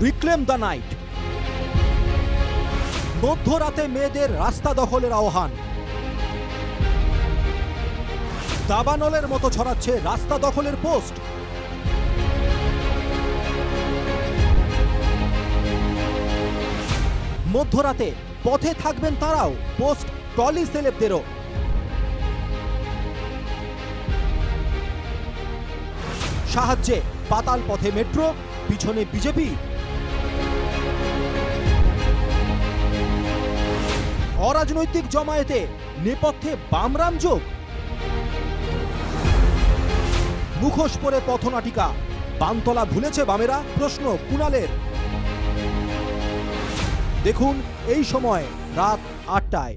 Reclaim the night মধ্যরাতে মেয়েদের রাস্তা দখলের আহ্বান। দাবানলের মতো ছড়াচ্ছে রাস্তা দখলের পোস্ট। মধ্যরাতে পথে থাকবেন তারাও, পোস্ট টলি সেলেবদেরও। সাহায্যে পাতাল পথে মেট্রো পিছনে বিজেপি। অরাজনৈতিক জমায়েতে নেপথ্যে বামরাম যোগ। মুখোশ পরে পথনাটিকা বানতলা ভুলেছে বামেরা, প্রশ্ন কুণালের। দেখুন এই সময় রাত আটটায়।